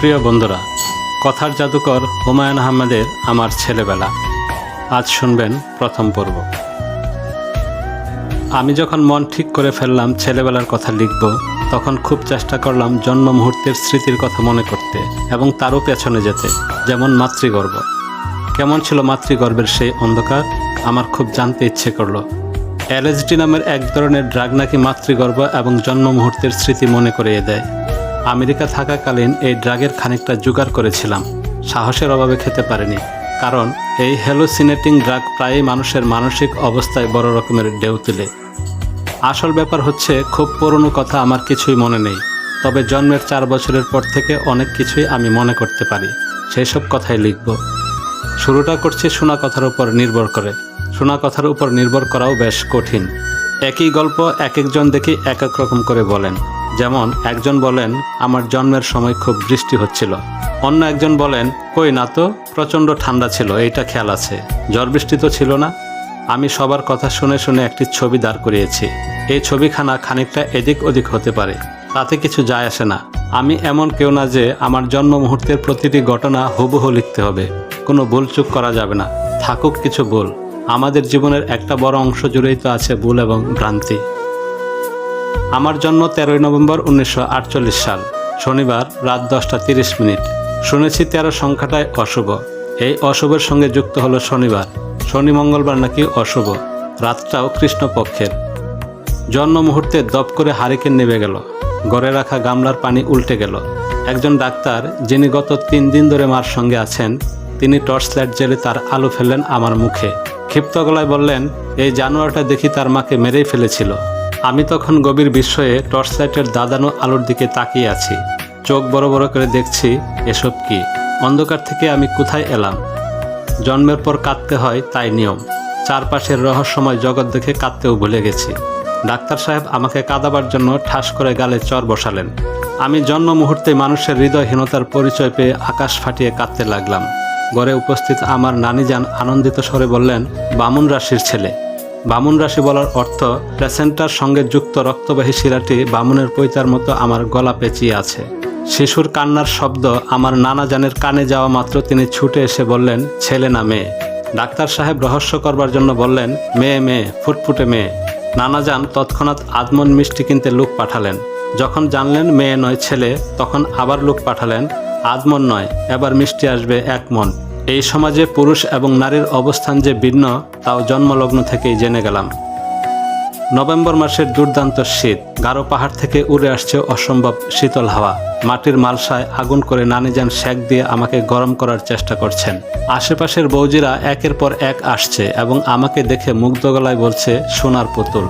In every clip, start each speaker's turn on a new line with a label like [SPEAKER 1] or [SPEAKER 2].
[SPEAKER 1] প্রিয় বন্ধুরা, কথার জাদুকর হুমায়ুন আহমেদের আমার ছেলেবেলা। আজ শুনবেন প্রথম পর্ব। আমি যখন মন ঠিক করে ফেললাম ছেলেবেলার কথা লিখব, তখন খুব চেষ্টা করলাম জন্ম মুহূর্তের স্মৃতির কথা মনে করতে এবং তারও পেছনে যেতে, যেমন মাতৃগর্ব কেমন ছিল মাতৃগর্ভের সেই অন্ধকার, আমার খুব জানতে ইচ্ছে করল। এলএসডি নামের এক ধরনের ড্রাগ নাকি মাতৃগর্ভ এবং জন্ম মুহূর্তের স্মৃতি মনে করিয়ে দেয়। আমেরিকা থাকাকালীন এই ড্রাগের খানিকটা জোগাড় করেছিলাম। সাহসের অভাবে খেতে পারিনি, কারণ এই হ্যালোসিনেটিং ড্রাগ প্রায়ই মানুষের মানসিক অবস্থায় বড় রকমের ঢেউ তুলে। আসল ব্যাপার হচ্ছে, খুব পুরনো কথা আমার কিছুই মনে নেই, তবে জন্মের চার বছরের পর থেকে অনেক কিছুই আমি মনে করতে পারি। সেই সব কথাই লিখব। শুরুটা করছি শোনা কথার উপর নির্ভর করে। শোনা কথার উপর নির্ভর করাও বেশ কঠিন। একই গল্প এক একজন দেখি এক এক রকম করে বলেন। যেমন একজন বলেন, আমার জন্মের সময় খুব বৃষ্টি হচ্ছিল। অন্য একজন বলেন, কই না তো, প্রচণ্ড ঠান্ডা ছিল, এইটা খেয়াল আছে। ঝড় বৃষ্টি তো ছিল না। আমি সবার কথা শুনে শুনে একটি ছবি দাঁড় করিয়েছি। এই ছবিখানা খানিকটা এদিক ওদিক হতে পারে, তাতে কিছু যায় আসে না। আমি এমন কেউ না যে আমার জন্ম মুহূর্তের প্রতিটি ঘটনা হুবহু লিখতে হবে। কোনো ভুল চুক করা যাবে না। থাকুক কিছু ভুল। আমাদের জীবনের একটা বড় অংশ জুড়েই তো আছে ভুল এবং ভ্রান্তি। আমার জন্ম তেরোই নভেম্বর উনিশশো আটচল্লিশ সাল। শনিবার রাত দশটা তিরিশ মিনিট। শুনেছি তেরো সংখ্যাটাই অশুভ। এই অশুভের সঙ্গে যুক্ত হলো শনিবার। শনি মঙ্গলবার নাকি অশুভ। রাতটাও কৃষ্ণপক্ষের। জন্ম মুহূর্তে দপ করে হারিকেন নেমে গেল। গড়ে রাখা গামলার পানি উল্টে গেল। একজন ডাক্তার, যিনি গত তিন দিন ধরে মার সঙ্গে আছেন, তিনি টর্চ লাইট জেলে তার আলো ফেললেন আমার মুখে। ক্ষিপ্ত গলায় বললেন, এই জানোয়ারটা দেখি তার মাকে মেরেই ফেলেছিল। আমি তখন গভীর বিস্ময়ে টর্চ লাইটের দাদানো আলোর দিকে তাকিয়ে আছি। চোখ বড় বড় করে দেখছি, এসব কি? অন্ধকার থেকে আমি কোথায় এলাম? জন্মের পর কাঁদতে হয়, তাই নিয়ম। চারপাশের রহস্যময় জগৎ দেখে কাঁদতেও ভুলে গেছি। ডাক্তার সাহেব আমাকে কাঁদাবার জন্য ঠাস করে গালে চর বসালেন। আমি জন্ম মুহূর্তে মানুষের হৃদয়হীনতার পরিচয় পেয়ে আকাশ ফাটিয়ে কাঁদতে লাগলাম। গড়ে উপস্থিত আমার নানিজান আনন্দিত স্বরে বললেন, বামুন রাশির ছেলে। বামুন রাশি বলার অর্থ প্লেসেন্টার সঙ্গে যুক্ত রক্তবাহী শিরাটি বামুনের পৈতার মতো আমার গলা পেঁচিয়ে আছে। শিশুর কান্নার শব্দ আমার নানা জানের কানে যাওয়া মাত্র তিনি ছুটে এসে বললেন, ছেলে না মেয়ে। ডাক্তার সাহেব রহস্য করবার জন্য বললেন, মেয়ে মেয়ে, ফুটফুটে মেয়ে। নানা যান তৎক্ষণাৎ আদমন মিষ্টি কিনতে লোক পাঠালেন। যখন জানলেন মেয়ে নয় ছেলে, তখন আবার লোক পাঠালেন, আদমন নয়, এবার মিষ্টি আসবে এক মন। এই সমাজে পুরুষ এবং নারীর অবস্থান যে ভিন্ন, তাও জন্মলগ্ন থেকেই জেনে গেলাম। নভেম্বর মাসের দুর্দান্ত শীত, গারো পাহাড় থেকে উড়ে আসছে অসম্ভব শীতল হাওয়া। মাটির মালসায় আগুন করে নানি নানিজান শেক দিয়ে আমাকে গরম করার চেষ্টা করছেন। আশেপাশের বৌজিরা একের পর এক আসছে এবং আমাকে দেখে মুগ্ধ গলায় বলছে, সোনার পুতুল।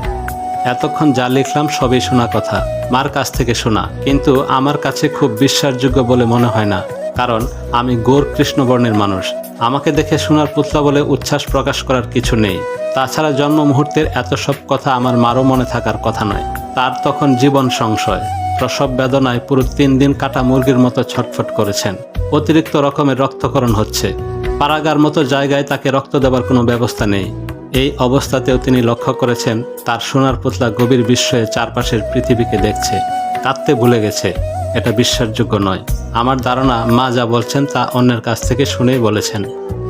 [SPEAKER 1] এতক্ষণ যা লিখলাম সবই শোনা কথা। মার কাছ থেকে শোনা, কিন্তু আমার কাছে খুব বিশ্বাসযোগ্য বলে মনে হয় না। কারণ আমি গোর কৃষ্ণবর্ণের মানুষ। আমাকে দেখে সোনার পুতলা বলে উচ্ছ্বাস প্রকাশ করার কিছু নেই। তাছাড়া জন্ম মুহূর্তের এত সব কথা আমার মারও মনে থাকার কথা নয়। তার তখন জীবন সংশয়। প্রসব বেদনায় পুরো তিন দিন কাটা মুরগির মতো ছটফট করেছেন। অতিরিক্ত রকমের রক্তকরণ হচ্ছে। পারাগার মতো জায়গায় তাকে রক্ত দেবার কোনো ব্যবস্থা নেই। এই অবস্থাতেও তিনি লক্ষ্য করেছেন, তার সোনার পুতলা গভীর বিস্ময়ে চারপাশের পৃথিবীকে দেখছে। কাঁদতে ভুলে গেছে। এটা বিশ্বাসযোগ্য নয়। আমার ধারণা মা যা বলছেন তা অন্যের কাছ থেকে শুনেই বলেছেন।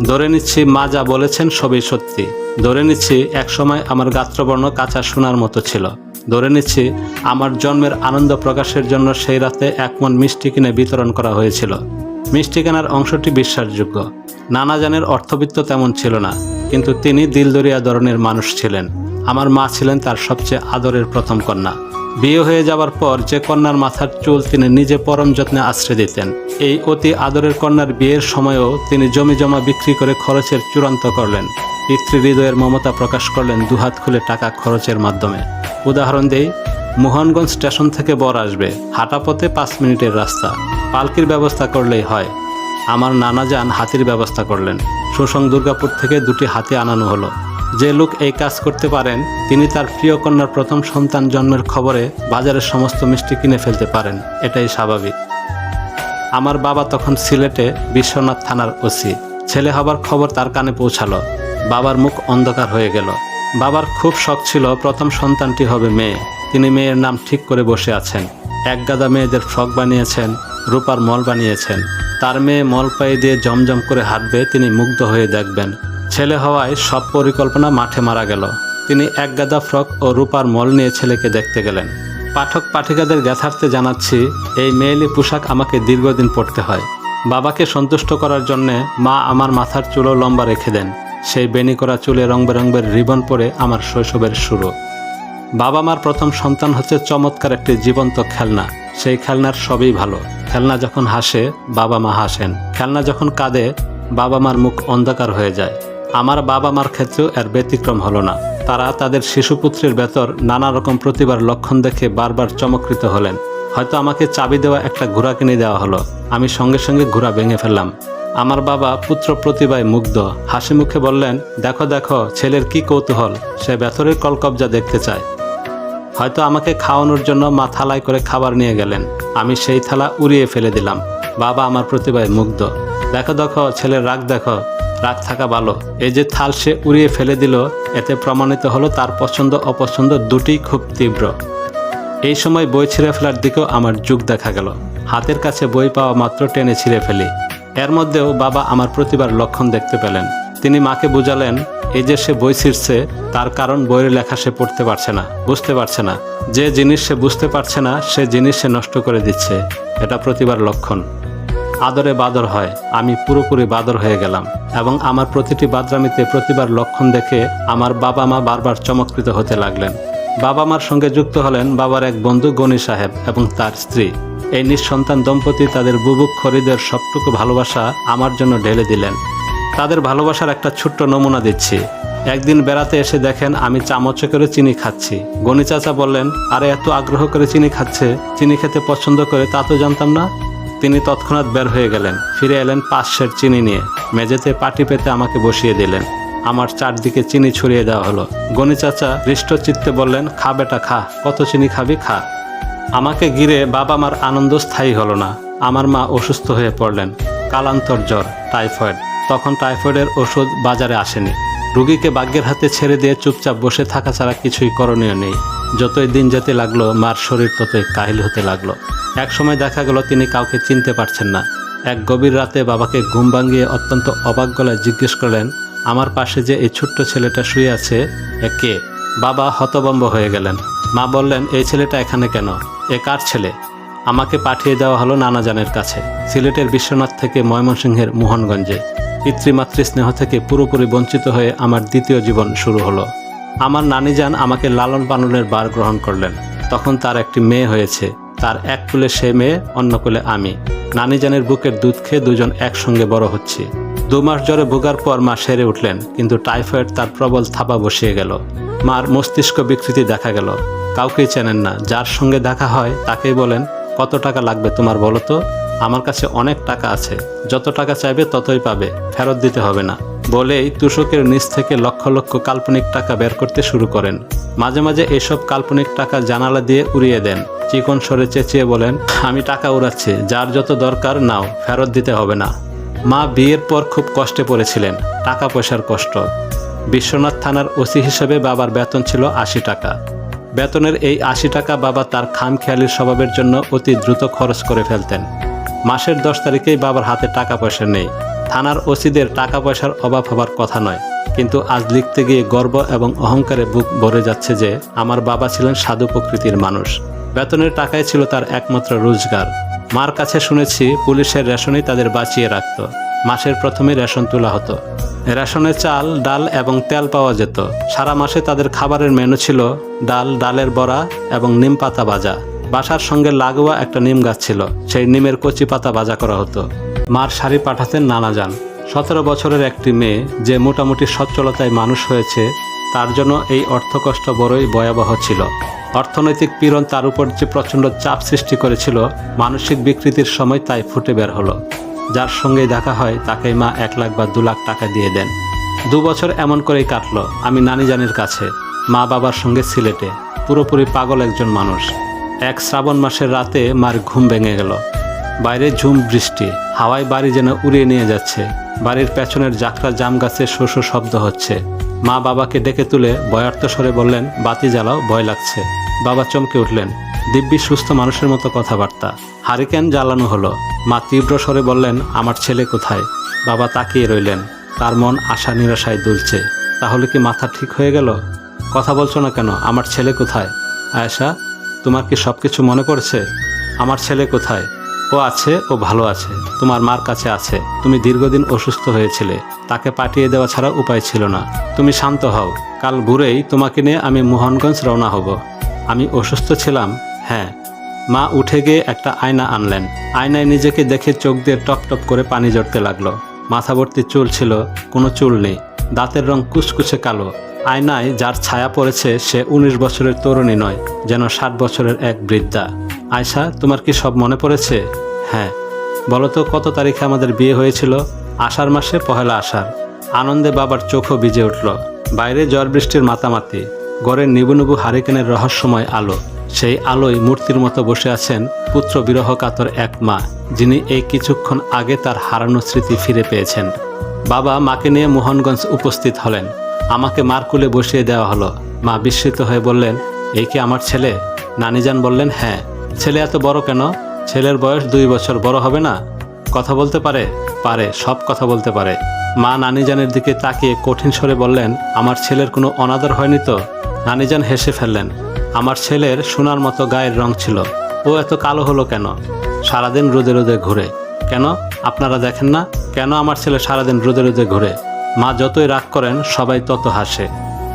[SPEAKER 1] ধরে নিচ্ছি মা যা বলেছেন সবই সত্যি। ধরে নিচ্ছি একসময় আমার গাত্রবর্ণ কাঁচা সোনার মতো ছিল। ধরে নিচ্ছি আমার জন্মের আনন্দ প্রকাশের জন্য সেই রাতে এক মন মিষ্টি কিনে বিতরণ করা হয়েছিল। মিষ্টি কেনার অংশটি বিশ্বাসযোগ্য। নানা জানের অর্থবিত্ত তেমন ছিল না, কিন্তু তিনি দিলদরিয়া ধরনের মানুষ ছিলেন। আমার মা ছিলেন তার সবচেয়ে আদরের প্রথম কন্যা। বিয়ে হয়ে যাওয়ার পর যে কন্যার মাথার চুল তিনি নিজে পরম যত্নে আশ্রয় দিতেন। এই অতি আদরের কন্যার বিয়ের সময়ও তিনি জমি জমা বিক্রি করে খরচের চূড়ান্ত করলেন। পিতৃ হৃদয়ের মমতা প্রকাশ করলেন দুহাত খুলে টাকা খরচের মাধ্যমে। উদাহরণ দেই, মোহনগঞ্জ স্টেশন থেকে বর আসবে। হাঁটা পথে পাঁচ মিনিটের রাস্তা। পালকির ব্যবস্থা করলেই হয়। আমার নানা যান হাতির ব্যবস্থা করলেন। সুসং দুর্গাপুর থেকে দুটি হাতি আনানো হলো। যে লোক এই কাজ করতে পারেন, তিনি তার প্রিয় কন্যার প্রথম সন্তান জন্মের খবরে বাজারের সমস্ত মিষ্টি কিনে ফেলতে পারেন। এটাই স্বাভাবিক। আমার বাবা তখন সিলেটে বিশ্বনাথ থানার ওসি। ছেলে হবার খবর তার কানে পৌঁছালো। বাবার মুখ অন্ধকার হয়ে গেল। বাবার খুব শখ ছিল প্রথম সন্তানটি হবে মেয়ে। তিনি মেয়ের নাম ঠিক করে বসে আছেন। এক গাদা মেয়েদের ফ্রক বানিয়েছেন, রূপার মল বানিয়েছেন। তার মেয়ে মল পায়ে দিয়ে জমজম করে হাঁটবে, তিনি মুগ্ধ হয়ে দেখবেন। ছেলে হওয়ায় সব পরিকল্পনা মাঠে মারা গেল। তিনি এক গাদা ফ্রক ও রূপার মল নিয়ে ছেলেকে দেখতে গেলেন। পাঠক পাঠিকাদের জ্ঞাতার্থে জানাচ্ছি, এই মেয়েলি পোশাক আমাকে দীর্ঘদিন পরতে হয়। বাবাকে সন্তুষ্ট করার জন্যে মা আমার মাথার চুলও লম্বা রেখে দেন। সেই বেনি করা চুলে রং বেরঙের রিবন পরে আমার শৈশবের শুরু। বাবা মার প্রথম সন্তান হচ্ছে চমৎকার একটি জীবন্ত খেলনা। সেই খেলনার সবই ভালো। খেলনা যখন হাসে, বাবা মা হাসেন। খেলনা যখন কাঁদে, বাবা মার মুখ অন্ধকার হয়ে যায়। আমার বাবা মার ক্ষেত্রেও এর ব্যতিক্রম হলো না। তারা তাদের শিশুপুত্রের ভেতর নানা রকম প্রতিভার লক্ষণ দেখে বারবার চমকৃত হলেন। হয়তো আমাকে চাবি দেওয়া একটা ঘোড়া কিনে দেওয়া হলো। আমি সঙ্গে সঙ্গে ঘোড়া ভেঙে ফেললাম। আমার বাবা পুত্র প্রতিভায় মুগ্ধ। হাসি মুখে বললেন, দেখো দেখো, ছেলের কি কৌতূহল। সে ভেতরের কলকবজা দেখতে চায়। হয়তো আমাকে খাওয়ানোর জন্য মা থালায় করে খাবার নিয়ে গেলেন। আমি সেই থালা উড়িয়ে ফেলে দিলাম। বাবা আমার প্রতিভায় মুগ্ধ। দেখো দেখো, ছেলের রাগ দেখো। রাগ থাকা ভালো। এই যে থাল সে উড়িয়ে ফেলে দিল, এতে প্রমাণিত হলো তার পছন্দ অপছন্দ দুটিই খুব তীব্র। এই সময় বই ছিঁড়ে ফেলার দিকেও আমার যুগ দেখা গেল। হাতের কাছে বই পাওয়া মাত্র টেনে ছিঁড়ে ফেলি। এর মধ্যেও বাবা আমার প্রতিবার লক্ষণ দেখতে পেলেন। তিনি মাকে বুঝালেন, এই যে সে বই ছিঁড়ছে, তার কারণ বইয়ের লেখা সে পড়তে পারছে না, বুঝতে পারছে না। যে জিনিস সে বুঝতে পারছে না, সে জিনিস সে নষ্ট করে দিচ্ছে। এটা প্রতিবার লক্ষণ। আদরে বাদর হয়, আমি পুরোপুরি বাদর হয়ে গেলাম এবং আমার প্রতিটি বাদরামিতে প্রতিবার লক্ষণ দেখে আমার বাবা মা বারবার চমৎকৃত হতে লাগলেন। বাবা মার সঙ্গে যুক্ত হলেন বাবার এক বন্ধু গণি সাহেব এবং তার স্ত্রী। এই নিঃসন্তান দম্পতি তাদের বুবুক খরিদের সবটুকু ভালোবাসা আমার জন্য ঢেলে দিলেন। তাদের ভালোবাসার একটা ছোট্ট নমুনা দিচ্ছি। একদিন বেড়াতে এসে দেখেন আমি চামচে করে চিনি খাচ্ছি। গণি চাচা বললেন, আরে, এত আগ্রহ করে চিনি খাচ্ছে, চিনি খেতে পছন্দ করে তা তো জানতাম না। তিনি তৎক্ষণাৎ বের হয়ে গেলেন, ফিরে এলেন পাঁচ সের চিনি নিয়ে। মেঝেতে পাটি পেতে আমাকে বসিয়ে দিলেন। আমার চারদিকে চিনি ছড়িয়ে দেওয়া হলো। গণি চাচা হৃষ্টচিত্তে বললেন, খা বেটা, খা। কত চিনি খাবি, খা। আমাকে ঘিরে বাবা মার আনন্দ স্থায়ী হলো না। আমার মা অসুস্থ হয়ে পড়লেন। কালান্তর জ্বর, টাইফয়েড। তখন টাইফয়েডের ওষুধ বাজারে আসেনি। রুগীকে ভাগ্যের হাতে ছেড়ে দিয়ে চুপচাপ বসে থাকা ছাড়া কিছুই করণীয় নেই। যতই দিন যেতে লাগল, মার শরীর ততই কাহিল হতে লাগল। এক সময় দেখা গেল তিনি কাউকে চিনতে পারছেন না। এক গভীর রাতে বাবাকে ঘুম ভাঙিয়ে অত্যন্ত অবাক গলায় জিজ্ঞেস করলেন, আমার পাশে যে এই ছোট্ট ছেলেটা শুয়ে আছে কে? বাবা হতবম্ব হয়ে গেলেন। মা বললেন, এই ছেলেটা এখানে কেন? এ কার ছেলে? আমাকে পাঠিয়ে দেওয়া হলো নানাজানের কাছে। সিলেটের বিশ্বনাথ থেকে ময়মনসিংহের মোহনগঞ্জে। পিতৃমাতৃ স্নেহ থেকে পুরোপুরি বঞ্চিত হয়ে আমার দ্বিতীয় জীবন শুরু হলো। আমার নানিজান আমাকে লালন পালনের বার গ্রহণ করলেন। তখন তার একটি মেয়ে হয়েছে। তার এক কুলে সে মেয়ে, অন্য কুলে আমি। নানিজানের বুকের দুধ খেয়ে দুজন একসঙ্গে বড় হচ্ছি। দু মাস জ্বরে ভোগার পর মা সেরে উঠলেন, কিন্তু টাইফয়েড তার প্রবল থাপা বসিয়ে গেল। মার মস্তিষ্ক বিকৃতি দেখা গেল। কাউকেই চেনেন না। যার সঙ্গে দেখা হয়, তাকেই বলেন, কত টাকা লাগবে তোমার বলো তো? আমার কাছে অনেক টাকা আছে। যত টাকা চাইবে ততই পাবে। ফেরত দিতে হবে না। বলেই তুষকের নিচ থেকে লক্ষ লক্ষ কাল্পনিক টাকা বের করতে শুরু করেন। মাঝে মাঝে এসব কাল্পনিক টাকা জানালা দিয়ে উড়িয়ে দেন। চিকন সরে চেঁচিয়ে বলেন, আমি টাকা উড়াচ্ছি। যার যত দরকার নাও, ফেরত দিতে হবে না। মা বিয়ের পর খুব কষ্টে পড়েছিলেন। টাকা পয়সার কষ্ট। বিশ্বনাথ থানার ওসি হিসেবে বাবার বেতন ছিল আশি টাকা। বেতনের এই আশি টাকা বাবা তার খামখেয়ালির স্বভাবের জন্য অতি দ্রুত খরচ করে ফেলতেন। মাসের দশ তারিখেই বাবার হাতে টাকা পয়সা নেই। থানার ওসিদের টাকা পয়সার অভাব হবার কথা নয়। কিন্তু আজ লিখতে গিয়ে গর্ব এবং অহংকারে বুক ভরে যাচ্ছে যে আমার বাবা ছিলেন সাধু প্রকৃতির মানুষ। বেতনের টাকাই ছিল তার একমাত্র রোজগার। মার কাছে শুনেছি পুলিশের রেশনই তাদের বাঁচিয়ে রাখত। মাসের প্রথমে রেশন তোলা হতো। রেশনে চাল, ডাল এবং তেল পাওয়া যেত। সারা মাসে তাদের খাবারের মেনু ছিল ডাল, ডালের বড়া এবং নিম পাতা ভাজা। বাসার সঙ্গে লাগোয়া একটা নিম গাছ ছিল। সেই নিমের কচি পাতা ভাজা করা হতো। মার শাড়ি পাঠাতেন নানা যান সতেরো বছরের একটি মেয়ে যে মোটামুটি সচ্ছলতায় মানুষ হয়েছে, তার জন্য এই অর্থকষ্ট বড়ই ভয়াবহ ছিল। অর্থনৈতিক পীড়ন তার উপর যে প্রচণ্ড চাপ সৃষ্টি করেছিল, মানসিক বিকৃতির সময় তাই ফুটে বের হলো। যার সঙ্গে দেখা হয়, তাকেই মা এক লাখ বা দু লাখ টাকা দিয়ে দেন। দু বছর এমন করেই কাটলো, আমি নানিজানের কাছে, মা বাবার সঙ্গে সিলেটে। পুরোপুরি পাগল একজন মানুষ। এক শ্রাবণ মাসের রাতে মার ঘুম ভেঙে গেল। বাইরে ঝুম বৃষ্টি, হাওয়ায় বাড়ি যেন উড়িয়ে নিয়ে যাচ্ছে। বাড়ির পেছনের জাকরা জাম গাছে শোষ শব্দ হচ্ছে। মা বাবাকে ডেকে তুলে ভয়ার্থ স্বরে বললেন, বাতি জ্বালাও, ভয় লাগছে। বাবা চমকে উঠলেন। দিব্যি সুস্থ মানুষের মতো কথাবার্তা। হারিকেন জ্বালানো হলো। মা তীব্র স্বরে বললেন, আমার ছেলে কোথায়? বাবা তাকিয়ে রইলেন। তার মন আশা নিরাশায় দুলছে। তাহলে কি মাথা ঠিক হয়ে গেল? কথা বলছো না কেন? আমার ছেলে কোথায়? আয়েশা তোমার কি সব কিছু মনে পড়ছে? আমার ছেলে কোথায়? ও আছে, ও ভালো আছে। তোমার মার কাছে আছে। তুমি দীর্ঘদিন অসুস্থ হয়েছিলে। তাকে পাঠিয়ে দেওয়া ছাড়া উপায় ছিল না। তুমি শান্ত হও। কাল ভোরেই তোমাকে নিয়ে আমি মোহনগঞ্জ রওনা হব। আমি অসুস্থ ছিলাম? হ্যাঁ। মা উঠে গিয়ে একটা আয়না আনলেন। আয়নায় নিজেকে দেখে চোখ দিয়ে টপ টপ করে পানি জড়তে লাগল। মাথা ভর্তি চুল ছিল, কোনো চুল নেই। দাঁতের রং কুচকুচে কালো। আয়নায় যার ছায়া পড়েছে সে উনিশ বছরের তরুণী নয়, যেন ষাট বছরের এক বৃদ্ধা। আয়শা, তোমার কি সব মনে পড়েছে? হ্যাঁ। বলো তো, কত তারিখে আমাদের বিয়ে হয়েছিল? আষাঢ় মাসে পহেলা আষাঢ়। আনন্দে বাবার চোখও ভিজে উঠল। বাইরে ঝড় বৃষ্টির মাতামাতি। গড়ের নিবু হারিকেনের রহস্যময় আলো। সেই আলোয় মূর্তির মতো বসে আছেন পুত্র বিরহ কাতর এক মা, যিনি এই কিছুক্ষণ আগে তার হারানো স্মৃতি ফিরে পেয়েছেন। বাবা মাকে নিয়ে মোহনগঞ্জ উপস্থিত হলেন। আমাকে মার কুলে বসিয়ে দেওয়া হলো। মা বিস্মিত হয়ে বললেন এই কি আমার ছেলে? নানিজান বললেন হ্যাঁ। ছেলে এত বড় কেন? ছেলের বয়স দুই বছর বড় হবে না? কথা বলতে পারে? পারে, সব কথা বলতে পারে। মা নানিজানের দিকে তাকিয়ে কঠিন স্বরে বললেন, আমার ছেলের কোনো অনাদর হয়নি তো? নানিজান হেসে ফেললেন, আমার ছেলের সোনার মতো গায়ের রং ছিল। ও এত কালো হলো কেন? সারাদিন রোদে রোদে ঘুরে। কেন? আপনারা দেখেন না? কেন আমার ছেলে সারাদিন রোদে রোদে ঘুরে? মা যতই রাগ করেন, সবাই তত হাসে।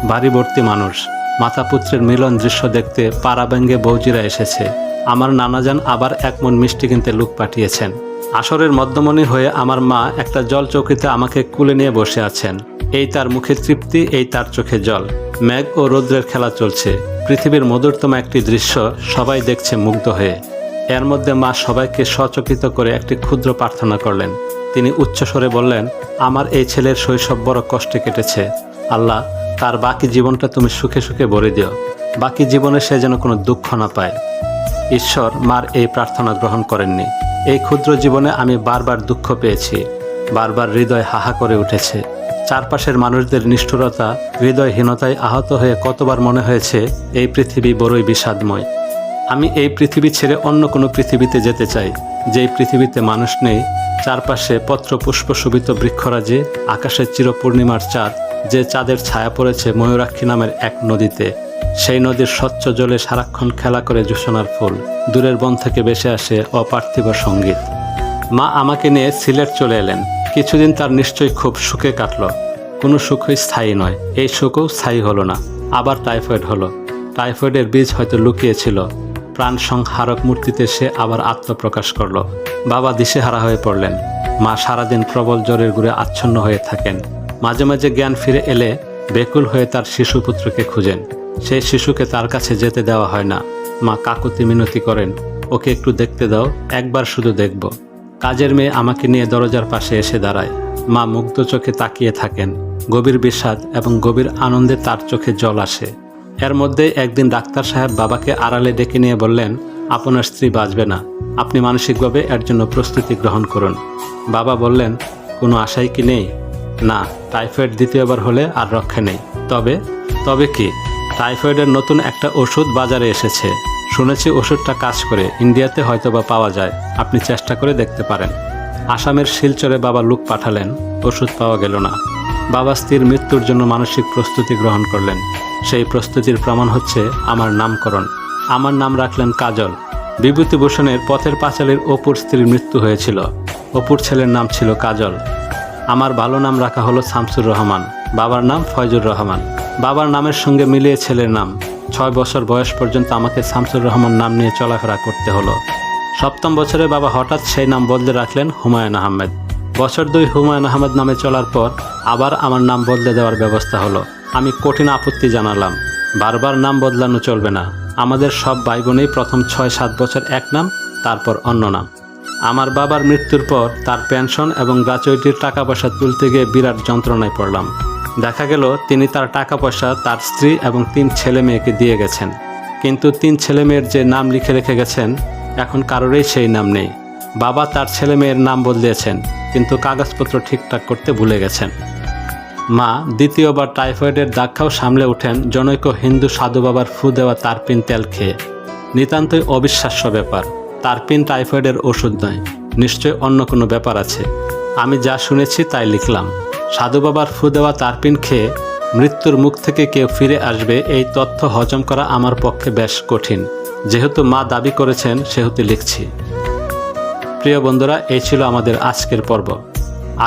[SPEAKER 1] বাড়ি ভর্তি মানুষ। মাতা পুত্রের মিলন দৃশ্য দেখতে পাড়া ব্যাঙ্গে বৌজিরা এসেছে। আমার নানাজান আবার এক মন মিষ্টি কিনতে লোক পাঠিয়েছেন। আসরের মধ্যমণি হয়ে আমার মা একটা জল চৌকিতে আমাকে কুলে নিয়ে বসে আছেন। এই তার মুখে তৃপ্তি, এই তার চোখে জল। মেঘ ও রৌদ্রের খেলা চলছে। পৃথিবীর মধুরতম একটি দৃশ্য সবাই দেখছে মুগ্ধ হয়ে। এর মধ্যে মা সবাইকে সচকিত করে একটি ক্ষুদ্র প্রার্থনা করলেন। তিনি উচ্চস্বরে বললেন, আমার এই ছেলের শৈশব বড় কষ্টে কেটেছে। আল্লাহ, তার বাকি জীবনটা তুমি সুখে সুখে ভরে দিও। বাকি জীবনে সে যেন কোনো দুঃখ না পায়। ঈশ্বর মার এই প্রার্থনা গ্রহণ করেননি। এই ক্ষুদ্র জীবনে আমি বারবার দুঃখ পেয়েছি। বারবার হৃদয় হাহা করে উঠেছে। চারপাশের মানুষদের নিষ্ঠুরতা, হৃদয়হীনতায় আহত হয়ে কতবার মনে হয়েছে, এই পৃথিবী বড়ই বিষাদময়। আমি এই পৃথিবী ছেড়ে অন্য কোনো পৃথিবীতে যেতে চাই। যেই পৃথিবীতে মানুষ নেই, চারপাশে পত্র পুষ্প শোভিত বৃক্ষরাজি আকাশের চিরপূর্ণিমার চাঁদ, যে চাঁদের ছায়া পড়েছে ময়ূরাক্ষী নামের এক নদীতে। সেই নদীর স্বচ্ছ জলে সারাক্ষণ খেলা করে জোসনার ফুল। দূরের বন থেকে বেসে আসে অপার্থিব সংগীত। মা আমাকে নিয়ে সিলেট চলে এলেন। কিছুদিন তার নিশ্চয়ই খুব সুখে কাটলো। কোনো সুখই স্থায়ী নয়। এই সুখও স্থায়ী হলো না। আবার টাইফয়েড হলো। টাইফয়েডের বীজ হয়তো লুকিয়েছিল। প্রাণ সংহারক মূর্তিতে সে আবার আত্মপ্রকাশ করল। বাবা দিশেহারা হয়ে পড়লেন। মা সারাদিন প্রবল জ্বরের গুড়ে আচ্ছন্ন হয়ে থাকেন। মাঝে মাঝে জ্ঞান ফিরে এলে বেকুল হয়ে তার শিশুপুত্রকে খুঁজেন। সেই শিশুকে তার কাছে যেতে দেওয়া হয় না। মা কাকুতি মিনতি করেন, ওকে একটু দেখতে দাও, একবার শুধু দেখব। কাজের মেয়ে আমাকে নিয়ে দরজার পাশে এসে দাঁড়ায়। মা মুগ্ধ চোখে তাকিয়ে থাকেন। গভীর বিষাদ এবং গভীর আনন্দে তার চোখে জল আসে। এর মধ্যে একদিন ডাক্তার সাহেব বাবাকে আড়ালে ডেকে নিয়ে বললেন, আপনার স্ত্রী বাঁচবে না। আপনি মানসিকভাবে এর জন্য প্রস্তুতি গ্রহণ করুন। বাবা বললেন, কোনো আশাই কি নেই? না, টাইফয়েড দ্বিতীয়বার হলে আর রক্ষা নেই। তবে তবে কি, টাইফয়েডের নতুন একটা ওষুধ বাজারে এসেছে। শুনেছি ওষুধটা কাজ করে, ইন্ডিয়াতে হয়তোবা পাওয়া যায়। আপনি চেষ্টা করে দেখতে পারেন। আসামের শিলচরে বাবা লুক পাঠালেন, ওষুধ পাওয়া গেল না। বাবা স্ত্রীর মৃত্যুর জন্য মানসিক প্রস্তুতি গ্রহণ করলেন। সেই প্রস্তুতির প্রমাণ হচ্ছে আমার নামকরণ। আমার নাম রাখলেন কাজল। বিভূতিভূষণের পথের পাঁচালীর অপুর স্ত্রীর মৃত্যু হয়েছিল। অপুর ছেলের নাম ছিল কাজল। আমার ভালো নাম রাখা হলো শামসুর রহমান। বাবার নাম ফয়জুর রহমান। বাবার নামের সঙ্গে মিলিয়ে ছেলের নাম। ছয় বছর বয়স পর্যন্ত আমাকে শামসুর রহমান নাম নিয়ে চলাফেরা করতে হলো। সপ্তম বছরে বাবা হঠাৎ সেই নাম বদলে রাখলেন হুমায়ুন আহমেদ। বছর দুই হুমায়ুন আহমেদ নামে চলার পর আবার আমার নাম বদলে দেওয়ার ব্যবস্থা হলো। আমি কঠিন আপত্তি জানালাম। বারবার নাম বদলানো চলবে না। আমাদের সব ভাই বোনেই প্রথম ছয় সাত বছর এক নাম, তারপর অন্য নাম। আমার বাবার মৃত্যুর পর তার পেনশন এবং গ্রাচুইটির টাকা পয়সা তুলতে গিয়ে বিরাট যন্ত্রণায় পড়লাম। দেখা গেল, তিনি তার টাকা পয়সা তার স্ত্রী এবং তিন ছেলে মেয়েকে দিয়ে গেছেন। কিন্তু তিন ছেলে মেয়ের যে নাম লিখে রেখে গেছেন, এখন কারোরই সেই নাম নেই। বাবা তার ছেলে মেয়ের নাম বদলিয়েছেন। কিন্তু কাগজপত্র ঠিকঠাক করতে ভুলে গেছেন। মা দ্বিতীয়বার টাইফয়েডের দাক্ষাও সামলে ওঠেন জনৈক হিন্দু সাধু বাবার ফু দেওয়া তারপিন তেল খেয়ে। নিতান্তই অবিশ্বাস্য ব্যাপার, তারপিন টাইফয়েডের ওষুধ নয়, নিশ্চয় অন্য কোনো ব্যাপার আছে। আমি যা শুনেছি তাই লিখলাম। সাধু বাবার ফু দেওয়া তারপিন খেয়ে মৃত্যুর মুখ থেকে কেউ ফিরে আসবে এই তথ্য হজম করা আমার পক্ষে বেশ কঠিন। যেহেতু মা দাবি করেছেন, সেহেতু লিখছি। প্রিয় বন্ধুরা, এই ছিল আমাদের আজকের পর্ব।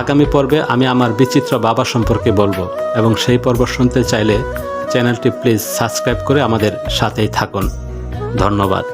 [SPEAKER 1] আগামী পর্বে আমি আমার বিচিত্র বাবা সম্পর্কে বলব এবং সেই পর্ব শুনতে চাইলে চ্যানেলটি প্লিজ সাবস্ক্রাইব করে আমাদের সাথেই থাকুন। ধন্যবাদ।